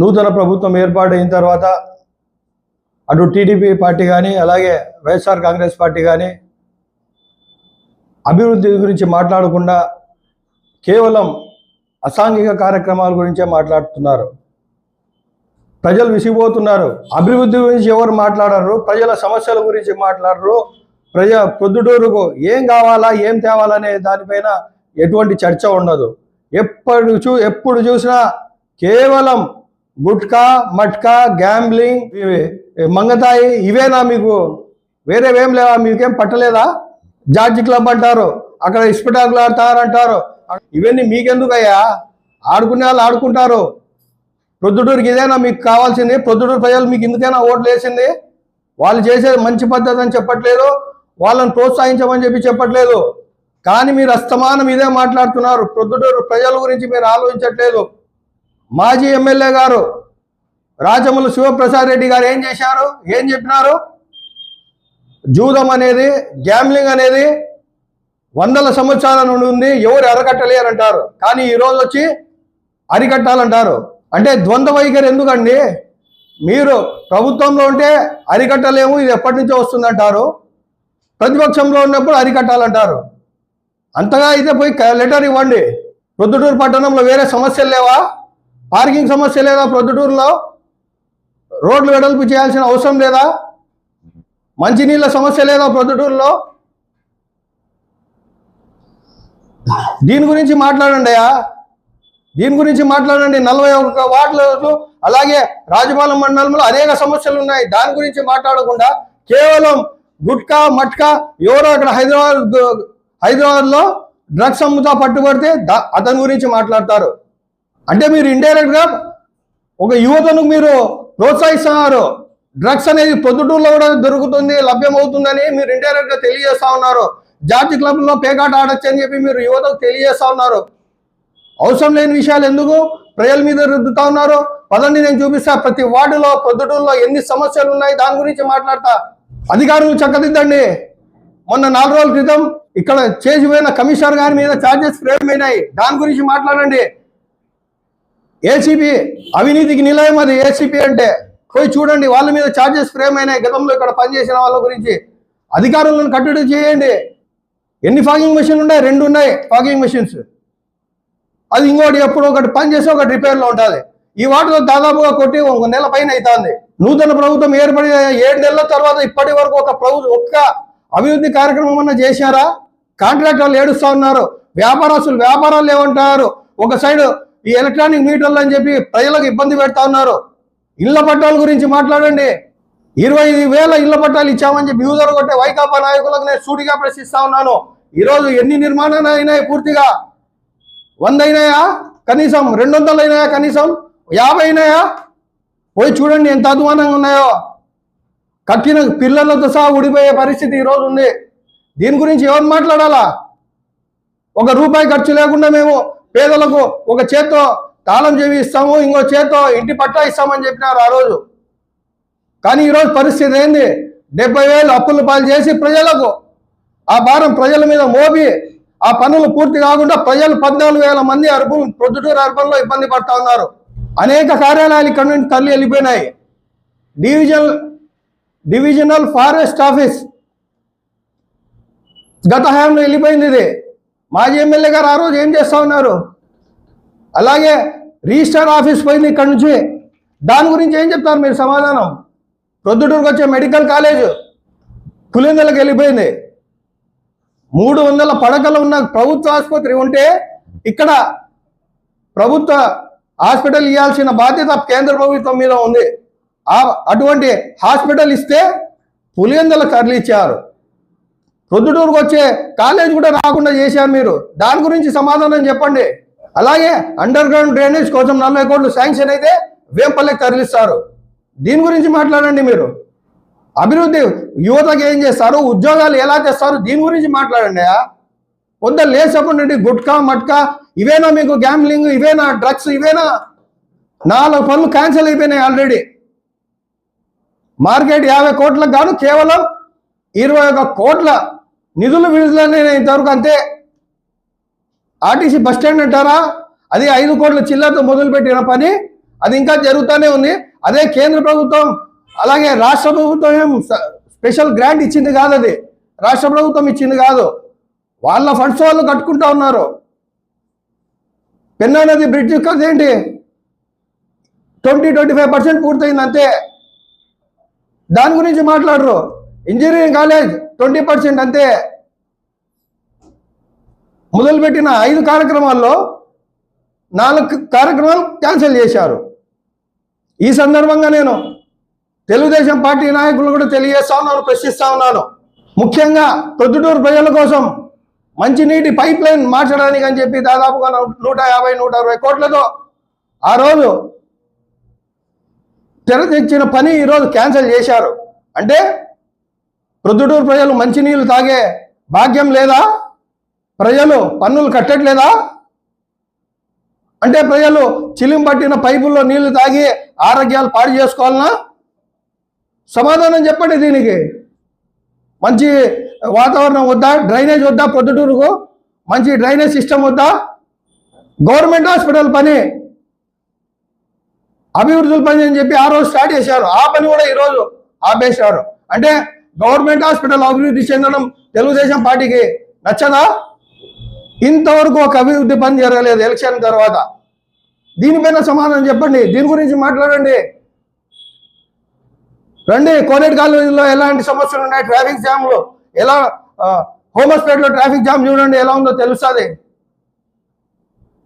నూతన ప్రభుత్వం ఏర్పాటైన తర్వాత అటు టీడీపీ పార్టీ కానీ అలాగే వైఎస్ఆర్ కాంగ్రెస్ పార్టీ కానీ అభివృద్ధి గురించి మాట్లాడకుండా కేవలం అసాంఘిక కార్యక్రమాల గురించే మాట్లాడుతున్నారు. ప్రజలు విసిగిపోతున్నారు. అభివృద్ధి గురించి ఎవరు మాట్లాడరు? ప్రజల సమస్యల గురించి మాట్లాడరు. ప్రజ ప్రొద్దుటూరుకు ఏం కావాలా ఏం తేవాలనే దానిపైన ఎటువంటి చర్చ ఉండదు. ఎప్పుడు చూ ఎప్పుడు చూసినా కేవలం గుట్కా మట్కా గ్యాంబ్లింగ్ ఇవి- మంగతాయి ఇవేనా మీకు? వేరేవేం లేవా? మీకేం పట్టలేదా? జార్జి క్లబ్ అంటారు అక్కడ ఇస్పిటాకులు ఆడతారంటారు ఇవన్నీ మీకెందుకయ్యా? ఆడుకునే వాళ్ళు ఆడుకుంటారు. ప్రొద్దుటూరుకి ఇదేనా మీకు కావాల్సింది? ప్రొద్దుటూరు ప్రజలు మీకు ఎందుకైనా ఓట్లు వేసింది? వాళ్ళు చేసేది మంచి పద్ధతి అని చెప్పట్లేదు. వాళ్ళని ప్రోత్సహించమని చెప్పి చెప్పట్లేదు. కానీ మీరు అస్తమానం ఇదే మాట్లాడుతున్నారు. ప్రొద్దుటూరు ప్రజల గురించి మీరు ఆలోచించట్లేదు. మాజీ ఎమ్మెల్యే గారు రాజములు శివప్రసాద్ రెడ్డి గారు ఏం చేశారు? ఏం చెప్పినారు? జూదం అనేది గ్యామ్లింగ్ అనేది వందల సంవత్సరాల నుండి ఉంది. ఎవరు అరకట్టలేరంటారు. కానీ ఈ రోజు వచ్చి అరికట్టాలంటారు. అంటే ద్వంద్వ వైఖరి ఎందుకండి? మీరు ప్రభుత్వంలో ఉంటే అరికట్టలేము ఇది ఎప్పటి నుంచో వస్తుందంటారు. ప్రతిపక్షంలో ఉన్నప్పుడు అరికట్టాలంటారు. అంతగా అయితే పోయి లెటర్ ఇవ్వండి. ప్రొద్దుటూరు పట్టణంలో వేరే సమస్యలు లేవా? పార్కింగ్ సమస్య లేదా ప్రొద్దుటూరులో? రోడ్లు వెడల్పు చేయాల్సిన అవసరం లేదా? మంచినీళ్ళ సమస్య లేదా ప్రొద్దుటూరులో? దీని గురించి మాట్లాడండి అయ్యా. దీని గురించి మాట్లాడండి. నలభై ఒక్క వార్డులు అలాగే రాజపాలెం మండలంలో అనేక సమస్యలు ఉన్నాయి. దాని గురించి మాట్లాడకుండా కేవలం గుట్కా మట్కా ఎవరో అక్కడ హైదరాబాద్ హైదరాబాద్లో డ్రగ్స్ అమ్ముతా పట్టుబడితే అతని గురించి మాట్లాడతారు. అంటే మీరు ఇండైరెక్ట్గా ఒక యువతను మీరు ప్రోత్సహిస్తున్నారు. డ్రగ్స్ అనేది పొద్దుటూరులో కూడా దొరుకుతుంది లభ్యమవుతుందని మీరు ఇండైరెక్ట్గా తెలియజేస్తా ఉన్నారు. జాతి క్లబ్లో పేకాట ఆడొచ్చు అని చెప్పి మీరు యువతకు తెలియజేస్తా ఉన్నారు. అవసరం లేని విషయాలు ఎందుకు? ప్రజల మీద రుద్దుతా ఉన్నారు. పదండి నేను చూపిస్తా. ప్రతి వార్డులో పొద్దుటూరులో ఎన్ని సమస్యలు ఉన్నాయి? దాని గురించి మాట్లాడతా. అధికారులు చక్కదిద్దండి. మొన్న నాలుగు రోజుల క్రితం ఇక్కడ చేసిపోయిన కమిషనర్ గారి మీద ఛార్జెస్ ఫ్రేమ్ అయినాయి దాని గురించి మాట్లాడండి. ఏసీపీ అవినీతికి నిలయం అది ఏసీపీ అంటే. పోయి చూడండి వాళ్ళ మీద ఛార్జెస్ ఫ్రేమ్ అయినాయి గతంలో ఇక్కడ పనిచేసిన వాళ్ళ గురించి. అధికారులను కట్టడి చేయండి. ఎన్ని ఫాగింగ్ మెషిన్ ఉన్నాయి? రెండు ఉన్నాయి ఫాగింగ్ మెషిన్స్ అది ఇంకోటి ఎప్పుడు ఒకటి పని చేసి ఒకటి రిపేర్లో ఉంటుంది. ఈ వాటిలో దాదాపుగా కొట్టి ఒక నెల పైన అవుతుంది. నూతన ప్రభుత్వం ఏర్పడి ఏడు నెలల తర్వాత ఇప్పటి వరకు ఒక ప్రభుత్వం ఒక్క అభివృద్ధి కార్యక్రమం అన్న చేశారా కాంట్రాక్టర్లు ఏడుస్తా ఉన్నారు. వ్యాపారస్తులు వ్యాపారాలు ఏమంటారు ఒక సైడ్ ఈ ఎలక్ట్రానిక్ మీటర్లు అని చెప్పి ప్రజలకు ఇబ్బంది పెడతా ఉన్నారు. ఇళ్ళ పట్టాల గురించి మాట్లాడండి. ఇరవై ఐదు వేల ఇళ్ళ పట్టాలు ఇచ్చామని చెప్పి యూజర్ కొట్టే వైకాపా నాయకులకు నేను సూటిగా ప్రశ్నిస్తా ఉన్నాను. ఈరోజు ఎన్ని నిర్మాణాలు అయినాయి పూర్తిగా? వంద అయినాయా? కనీసం రెండు వందలు అయినాయా కనీసం? యాభై అయినాయా? పోయి చూడండి ఎంత అధ్వానంగా ఉన్నాయో. కట్టిన పిల్లలతో సహా ఊడిపోయే పరిస్థితి ఈరోజు ఉంది. దీని గురించి ఎవరు మాట్లాడాలా? ఒక రూపాయి ఖర్చు లేకుండా మేము పేదలకు ఒక చేత్తో తాళం చెవి ఇస్తాము ఇంకో చేత్తో ఇంటి పట్టా ఇస్తామని చెప్పినారు ఆ రోజు. కానీ ఈరోజు పరిస్థితి ఏంది? డెబ్బై వేలు అప్పులు పాలు చేసి ప్రజలకు ఆ భారం ప్రజల మీద మోపి ఆ పనులు పూర్తి కాకుండా ప్రజలు పద్నాలుగు వేల మంది అర్బన్ ప్రొద్దుటూరు అర్బన్లో ఇబ్బంది పడతా ఉన్నారు. అనేక కార్యాలయాలు ఇక్కడ నుండి తల్లి వెళ్ళిపోయినాయి. డివిజన్ డివిజనల్ ఫారెస్ట్ ఆఫీస్ గత హయాంలో వెళ్ళిపోయింది ఇది. మాజీ ఎమ్మెల్యే గారు ఆ రోజు ఏం చేస్తా ఉన్నారు? అలాగే రిజిస్టర్ ఆఫీస్ పోయింది ఇక్కడ నుంచి. దాని గురించి ఏం చెప్తారు మీరు సమాధానం? ప్రొద్దుటూరుకు వచ్చే మెడికల్ కాలేజ్ పులిందలకు వెళ్ళిపోయింది. మూడు వందల పడకలు ఉన్న ప్రభుత్వ ఆసుపత్రి ఉంటే ఇక్కడ ప్రభుత్వ హాస్పిటల్ ఇవ్వాల్సిన బాధ్యత కేంద్ర ప్రభుత్వం మీద ఉంది. అటువంటి హాస్పిటల్ ఇస్తే పులివెందుల కర్లు ఇచ్చారు. ప్రొద్దుటూరుకు వచ్చే కాలేజ్ కూడా రాకుండా చేశారు మీరు. దాని గురించి సమాధానం చెప్పండి. అలాగే అండర్ గ్రౌండ్ డ్రైనేజ్ కోసం నలభై కోట్లు శాంక్షన్ అయితే వేంపల్లెకి తరలిస్తారు దీని గురించి మాట్లాడండి మీరు. అభివృద్ధి యువతకు ఏం చేస్తారు? ఉద్యోగాలు ఎలా చేస్తారు దీని గురించి మాట్లాడండి. పొద్దున్న లేచప్పటి నుండి గుట్కా మట్కా ఇవేనా మీకు గ్యాంబ్లింగ్ ఇవేనా డ్రగ్స్ ఇవేనా? నాలుగు పనులు క్యాన్సిల్ అయిపోయినాయి ఆల్రెడీ మార్కెట్ యాభై కోట్లకు గాను కేవలం ఇరవై ఒక కోట్ల నిధులు విడుదలనే ఇంతవరకు అంతే. ఆర్టీసీ బస్ స్టాండ్ అంటారా? అది ఐదు కోట్ల చిల్లరతో మొదలుపెట్టిన పని అది ఇంకా జరుగుతూనే ఉంది. అదే కేంద్ర ప్రభుత్వం అలాగే రాష్ట్ర ప్రభుత్వం ఏం స్పెషల్ గ్రాంట్ ఇచ్చింది కాదు అది. రాష్ట్ర ప్రభుత్వం ఇచ్చింది కాదు. వాళ్ళ ఫండ్స్ వాళ్ళు కట్టుకుంటా ఉన్నారు. పెన్నా నది బ్రిడ్జ్ కథ ఏంటి? ట్వంటీ ట్వంటీ ఫైవ్ పర్సెంట్ పూర్తయింది అంతే. దాని గురించి మాట్లాడరు. ఇంజనీరింగ్ కాలేజ్ ట్వంటీ పర్సెంట్ అంతే. మొదలుపెట్టిన ఐదు కార్యక్రమాల్లో నాలుగు కార్యక్రమాలు క్యాన్సిల్ చేశారు. ఈ సందర్భంగా నేను తెలుగుదేశం పార్టీ నాయకులు కూడా తెలియజేస్తా ఉన్నాను ప్రశ్నిస్తా ఉన్నాను. ముఖ్యంగా ప్రొద్దుటూరు ప్రజల కోసం మంచినీటి పైప్ లైన్ మార్చడానికి అని చెప్పి దాదాపుగా నూట యాభై నూట అరవై కోట్లతో ఆ రోజు తెర తెచ్చిన పని ఈరోజు క్యాన్సిల్ చేశారు. అంటే ప్రొద్దుటూరు ప్రజలు మంచినీళ్ళు తాగే భాగ్యం లేదా? ప్రజలు పన్నులు కట్టట్లేదా? అంటే ప్రజలు చిలిం పట్టిన పైపుల్లో నీళ్ళు తాగి ఆరోగ్యాలు పాడు చేసుకోవాలనా? సమాధానం చెప్పండి దీనికి. మంచి వాతావరణం వద్దా? డ్రైనేజ్ వద్దా పొద్దుటూరుకు మంచి డ్రైనేజ్ సిస్టమ్ వద్దా? గవర్నమెంట్ హాస్పిటల్ పని. అభివృద్ధుల పని అని చెప్పి ఆ రోజు స్టార్ట్ చేశారు. ఆ పని కూడా ఈరోజు ఆపేశారు. అంటే గవర్నమెంట్ హాస్పిటల్ అభివృద్ధి చెందడం తెలుగుదేశం పార్టీకి నచ్చదా? ఇంతవరకు ఒక అభివృద్ధి పని జరగలేదు ఎలక్షన్ తర్వాత. దీనిపైన సమాధానం చెప్పండి. దీని గురించి మాట్లాడండి. రండి కోనేటి కాలేజీలో ఎలాంటి సమస్యలు ఉన్నాయి? ట్రాఫిక్ జామ్లు ఎలా ఆ, ట్రాఫిక్ జామ్ చూడండి ఎలా ఉందో తెలుస్తుంది.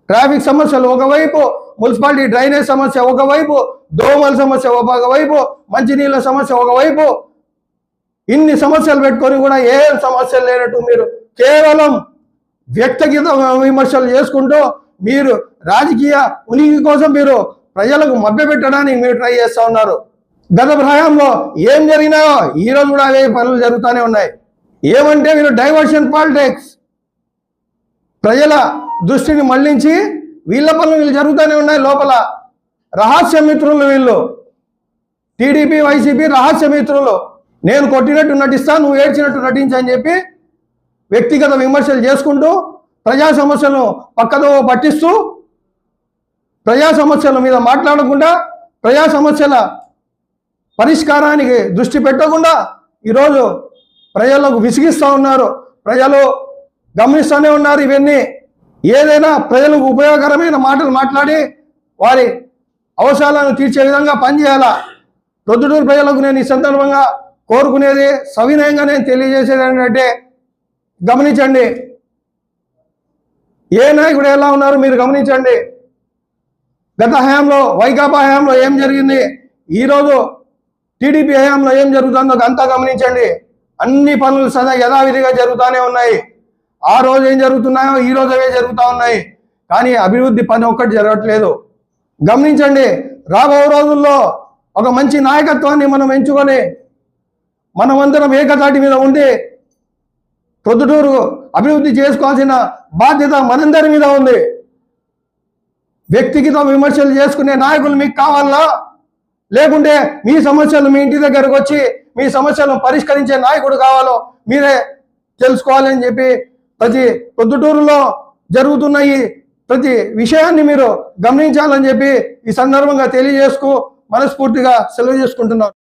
ట్రాఫిక్ సమస్యలు ఒకవైపు మున్సిపాలిటీ డ్రైనేజ్ సమస్య ఒకవైపు దోమల సమస్య ఒకవైపు మంచినీళ్ళ సమస్య ఒకవైపు. ఇన్ని సమస్యలు పెట్టుకొని కూడా ఏం సమస్యలు లేనట్టు మీరు కేవలం వ్యక్తిగత విమర్శలు చేసుకుంటూ మీరు రాజకీయ ఉనికి కోసం మీరు ప్రజలకు మభ్యపెట్టడానికి మీరు ట్రై చేస్తూ ఉన్నారు. గత ప్రయాణంలో ఏం జరిగినాయో ఈరోజు కూడా అవే పనులు జరుగుతూనే ఉన్నాయి. ఏమంటే మీరు డైవర్షన్ పాలిటిక్స్. ప్రజల దృష్టిని మళ్ళించి వీళ్ళ పనులు వీళ్ళు జరుగుతూనే ఉన్నాయి లోపల. రహస్య మిత్రులు వీళ్ళు. టీడీపీ వైసీపీ రహస్య మిత్రులు. నేను కొట్టినట్టు నటిస్తా నువ్వు ఏడ్చినట్టు నటించని అని చెప్పి వ్యక్తిగత విమర్శలు చేసుకుంటూ ప్రజా సమస్యలను పక్కదో పట్టిస్తూ ప్రజా సమస్యల మీద మాట్లాడకుండా ప్రజా సమస్యల పరిష్కారానికి దృష్టి పెట్టకుండా ఈరోజు ప్రజలకు విసిగిస్తూ ఉన్నారు. ప్రజలు గమనిస్తూనే ఉన్నారు ఇవన్నీ. ఏదైనా ప్రజలకు ఉపయోగకరమైన మాటలు మాట్లాడి వారి అవసరాలను తీర్చే విధంగా పనిచేయాలా? ప్రొద్దుటూరు ప్రజలకు నేను ఈ సందర్భంగా కోరుకునేది సవినయంగా నేను తెలియజేసేది ఏంటంటే గమనించండి. ఏ నాయకుడు ఎలా ఉన్నారు మీరు గమనించండి. గత హయాంలో వైకాపా హయాంలో ఏం జరిగింది? ఈరోజు టీడీపీ హయాంలో ఏం జరుగుతుందో అంతా గమనించండి. అన్ని పనులు సదా యథావిధిగా జరుగుతూనే ఉన్నాయి. ఆ రోజు ఏం జరుగుతున్నాయో ఈ రోజు అవే జరుగుతూ ఉన్నాయి. కానీ అభివృద్ధి పని ఒక్కటి జరగట్లేదు. గమనించండి రాబో రోజుల్లో ఒక మంచి నాయకత్వాన్ని మనం ఎంచుకొని మనమందరం ఏకతాటి మీద ఉండి ప్రొద్దుటూరు అభివృద్ధి చేసుకోవాల్సిన బాధ్యత మనందరి మీద ఉంది. వ్యక్తిగత విమర్శలు చేసుకునే నాయకులు మీకు కావాలా? లేకుంటే మీ సమస్యలు మీ ఇంటి దగ్గరకు వచ్చి మీ సమస్యలను పరిష్కరించే నాయకుడు కావాలో మీరే తెలుసుకోవాలని చెప్పి ప్రతి పొద్దుటూరులో జరుగుతున్న ఈ ప్రతి విషయాన్ని మీరు గమనించాలని చెప్పి ఈ సందర్భంగా తెలియజేసుకు మనస్ఫూర్తిగా సెలవు చేసుకుంటున్నాను.